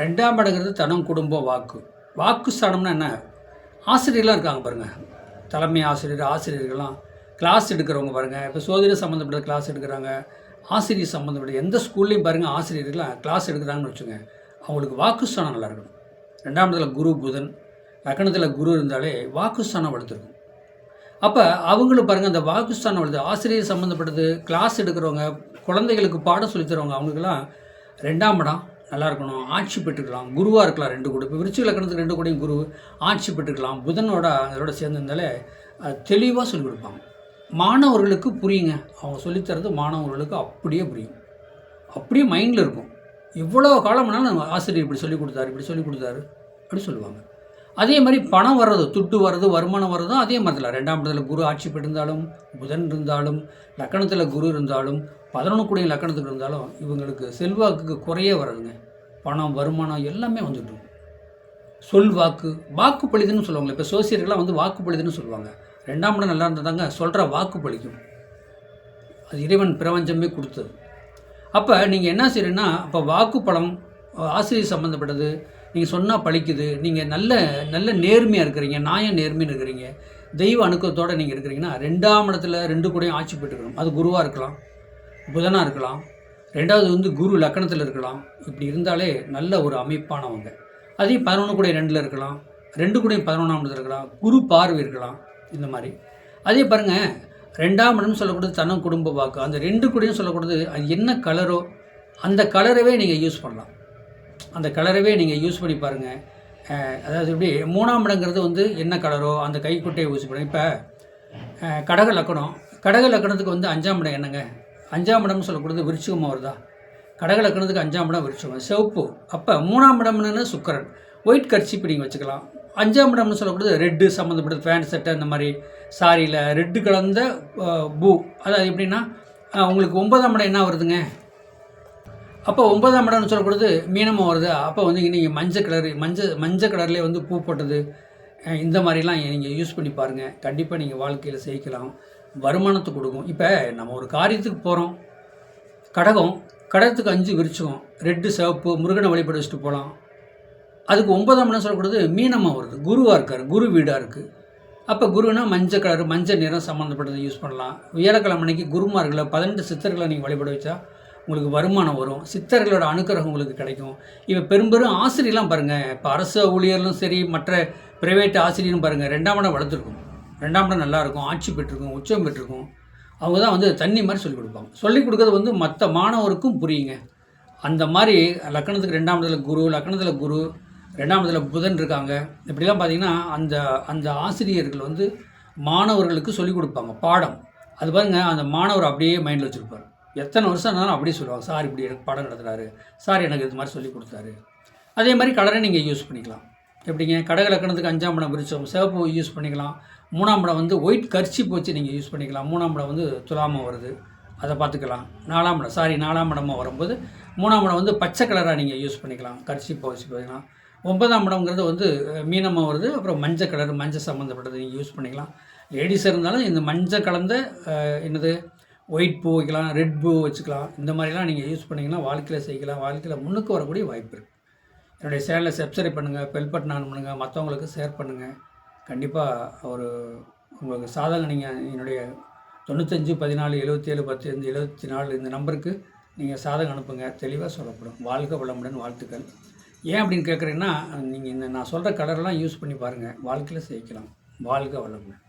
ரெண்டாம் இடங்கிறது தனம் குடும்பம் வாக்கு. வாக்கு ஸ்தானம்னா என்ன? ஆசிரியர்லாம் இருக்காங்க பாருங்கள் தலைமை ஆசிரியர் ஆசிரியர்கள்லாம் கிளாஸ் எடுக்கிறவங்க பாருங்கள் இப்போ சோதனை சம்மந்தப்பட்ட கிளாஸ் எடுக்கிறாங்க. ஆசிரியர் சம்மந்தப்பட்ட எந்த ஸ்கூல்லையும் பாருங்கள் ஆசிரியர்கள்லாம் கிளாஸ் எடுக்கிறாங்கன்னு வச்சுங்க அவங்களுக்கு வாக்குஸ்தானம் நல்லா இருக்கணும். ரெண்டாம் இடத்துல குரு புதன். லக்கணத்தில் குரு இருந்தாலே வாக்குஸ்தானம் வளர்த்துருக்கும். அப்போ அவங்களும் பாருங்கள் அந்த வாக்குஸ்தானம் வளர்த்து ஆசிரியர் சம்மந்தப்பட்டது கிளாஸ் எடுக்கிறவங்க குழந்தைகளுக்கு பாடம் சொல்லித்தருவங்க அவங்களுக்கெல்லாம் ரெண்டாம் இடம். நல்லா இருக்கணும். ஆட்சி பெற்றுக்கலாம். குருவாக இருக்கலாம் ரெண்டு கூட. இப்போ விருச்சிக லக்கணத்துக்கு ரெண்டு கூடையும் குரு ஆட்சி பெற்றுக்கலாம். புதனோட அதோட சேர்ந்திருந்தாலே தெளிவாக சொல்லிக் கொடுப்பாங்க. மாணவர்களுக்கு புரியுங்க. அவங்க சொல்லித்தரது மாணவர்களுக்கு அப்படியே புரியும். அப்படியே மைண்டில் இருக்கும். இவ்வளோ காலம்னாலும் ஆசிரியர் இப்படி சொல்லிக் கொடுத்தாரு இப்படி சொல்லிக் கொடுத்தாரு அப்படி சொல்லுவாங்க. அதே மாதிரி பணம் வர்றது துட்டு வர்றது வருமானம் வர்றதும் அதே மாதிரி தான் ரெண்டாம் இடத்துல குரு ஆட்சி பெற்றிருந்தாலும் புதன் இருந்தாலும் லக்கணத்தில் குரு இருந்தாலும் பதினொன்று கூடிய லக்கணத்துக்கு இருந்தாலும் இவங்களுக்கு செல்வாக்குக்கு குறைய வர்றதுங்க பணம் வருமானம் எல்லாமே வந்துட்டு சொல் வாக்கு வாக்கு பழிதுன்னு சொல்லுவாங்க இப்போ சோசியர்கள்லாம் வந்து வாக்கு பழிதுன்னு சொல்லுவாங்க. ரெண்டாம் இடம் நல்லா இருந்ததாங்க சொல்கிற வாக்கு பழிக்கும். அது இறைவன் பிரபஞ்சமே கொடுத்தது. அப்போ நீங்கள் என்ன செய்யணுன்னா அப்போ வாக்கு பலம் ஆசிரியர் சம்மந்தப்பட்டது நீங்கள் சொன்னால் பழிக்குது. நீங்கள் நல்ல நல்ல நேர்மையாக இருக்கிறீங்க நியாயம் நேர்மைன்னு இருக்கிறீங்க தெய்வ அணுக்கத்தோடு நீங்கள் இருக்கிறீங்கன்னா ரெண்டாம் இடத்துல ரெண்டு கூடையும் ஆட்சி பெற்றுக்கணும் அது குருவாக இருக்கலாம் புதனாக இருக்கலாம் ரெண்டாவது வந்து குரு லக்கணத்தில் இருக்கலாம். இப்படி இருந்தாலே நல்ல ஒரு அமைப்பானவங்க. அதே பதினொன்று கூட ரெண்டில் இருக்கலாம் ரெண்டு கூடையும் பதினொன்றாம் இடத்துல இருக்கலாம் குரு பார்வை இருக்கலாம் இந்த மாதிரி. அதே பாருங்கள் ரெண்டாம் இடம்னு சொல்லக்கூடாது தனம் குடும்ப வாக்கு. அந்த ரெண்டு கூடயும் சொல்லக்கூடாது அது என்ன கலரோ அந்த கலரவே நீங்கள் யூஸ் பண்ணலாம். அந்த கலரவே நீங்கள் யூஸ் பண்ணி பாருங்கள் அதாவது எப்படி மூணாம் இடங்கிறது வந்து என்ன கலரோ அந்த கைக்குட்டையை யூஸ் பண்ணி இப்போ கடக லக்கணம். கடக லக்கணத்துக்கு வந்து அஞ்சாம் இடம் என்னங்க? அஞ்சாம் இடம்னு சொல்லக்கூடாது விருச்சிகமாக வருதா கடக லக்கணத்துக்கு அஞ்சாம் இடம் விருச்சிகம். சிவப்பு. அப்போ மூணாம் இடம்னு சுக்கரன். ஒயிட் கர்ச்சிப் நீங்கள் வச்சுக்கலாம். அஞ்சாம் இடம்னு சொல்லக்கூடாது ரெட்டு சம்மந்தப்பட்டது பேண்ட் செட்டு அந்த மாதிரி சாரியில் ரெட்டு கலந்த பூ. அதாவது எப்படின்னா உங்களுக்கு ஒன்பதாம் இடம் என்ன வருதுங்க? அப்போ ஒன்பதாம் இடம்னு சொல்லக்கூடாது மீனமாக வருது. அப்போ வந்து நீங்கள் மஞ்சள் கலர் மஞ்சள் மஞ்சள் கலர்லேயே வந்து பூ போட்டது. இந்த மாதிரிலாம் நீங்கள் யூஸ் பண்ணி பாருங்கள் கண்டிப்பாக நீங்கள் வாழ்க்கையில் ஜெயிக்கலாம் வருமானத்தை கொடுக்கும். இப்போ நம்ம ஒரு காரியத்துக்கு போகிறோம் கடகம் கடகத்துக்கு அஞ்சு விரிச்சகம் ரெட்டு சிவப்பு முருகனை வழிபட வச்சுட்டு போகலாம் அதுக்கு ஒன்பதாம் இடம் சொல்லக்கூடாது மீனமாக வருது. குருவாக இருக்கார். குரு வீடாக இருக்குது அப்போ குருனா மஞ்சள் கலர் மஞ்சள் நிறம் சம்மந்தப்பட்டதை யூஸ் பண்ணலாம். வியாழக்கிழமை அன்னைக்கு குருமார்களை பதினெட்டு சித்தர்களை நீங்கள் வழிபட வச்சா உங்களுக்கு வருமானம் வரும். சித்தர்களோட அனுக்கிரகம் உங்களுக்கு கிடைக்கும். இப்போ பெரும்பெரும் ஆசிரியர்லாம் பாருங்கள் இப்போ அரசு ஊழியர்களும் சரி மற்ற பிரைவேட் ஆசிரியரும் பாருங்கள் ரெண்டாம் இடம் வளர்த்துருக்கும். ரெண்டாம் இடம் நல்லாயிருக்கும் ஆட்சி பெற்றிருக்கும் உச்சம் பெற்றிருக்கும். அவங்க தான் வந்து தண்ணி மாதிரி சொல்லிக் கொடுப்பாங்க. சொல்லிக் கொடுக்கறது வந்து மற்ற மாணவருக்கும் புரியுங்க. அந்த மாதிரி லக்கணத்துக்கு ரெண்டாம் இடத்துல குரு லக்கணத்தில் குரு ரெண்டாம் இடத்துல புதன் இருக்காங்க. இப்படிலாம் பார்த்தீங்கன்னா அந்த அந்த ஆசிரியர்கள் வந்து மாணவர்களுக்கு சொல்லிக் கொடுப்பாங்க. பாடம். அது பாருங்க அந்த மாணவர் அப்படியே மைண்டில் வச்சுருப்பார். எத்தனை வருஷம் இருந்தாலும் அப்படியே சொல்லுவாங்க சார் இப்படி எனக்கு படம் நடத்துகிறாரு சார் எனக்கு இது மாதிரி சொல்லி கொடுத்தாரு. அதே மாதிரி கலரை நீங்கள் யூஸ் பண்ணிக்கலாம். எப்படிங்க? கடகலக்கணத்துக்கு அஞ்சாம் படம் விரிச்சோம் சிவப்பு யூஸ் பண்ணிக்கலாம். மூணாம் படம் வந்து ஒயிட் கர்ச்சிப் வச்சு நீங்கள் யூஸ் பண்ணிக்கலாம். மூணாம் படம் வந்து துலாமல் வருது. அதை பார்த்துக்கலாம். நாலாம் படம் சாரி நாலாம் படமாக வரும்போது மூணாம் படம் வந்து பச்சை கலராக நீங்கள் யூஸ் பண்ணிக்கலாம். கர்ச்சிப்பை வச்சு போயிக்கலாம் ஒன்பதாம் படங்கிறது வந்து மீனமாக வருது. அப்புறம் மஞ்சள் கலர் மஞ்சள் சம்மந்தப்பட்டது நீங்கள் யூஸ் பண்ணிக்கலாம். லேடிஸாக இருந்தாலும் இந்த மஞ்சள் கலந்த என்னது? ஒயிட் பூ வைக்கலாம் ரெட் பூ வச்சுக்கலாம். இந்த மாதிரிலாம் நீங்கள் யூஸ் பண்ணிங்கன்னா வாழ்க்கையில் செய்யலாம். வாழ்க்கையில் முன்னுக்கு வரக்கூடிய வாய்ப்பு இருக்குது என்னுடைய சேனலை சப்ஸ்கிரைப் பண்ணுங்கள் பெல் பட்டன் ஆன் பண்ணுங்கள் மற்றவங்களுக்கு ஷேர் பண்ணுங்கள் கண்டிப்பாக ஒரு உங்களுக்கு சாதகம் நீங்கள் என்னுடைய தொண்ணூத்தஞ்சு பதினாலு எழுபத்தி ஏழு பத்து அஞ்சு எழுபத்தி நாலு இந்த நம்பருக்கு நீங்கள் சாதகம் அனுப்புங்க. தெளிவாக சொல்லப்படும். வாழ்க வளமுடன் வாழ்த்துக்கள். ஏன் அப்படின்னு கேட்குறீங்கன்னா நீங்கள் இந்த நான் சொல்கிற கலரெல்லாம் யூஸ் பண்ணி பாருங்கள் வாழ்க்கையில் சேர்க்கலாம் வாழ்க வளமுடன்.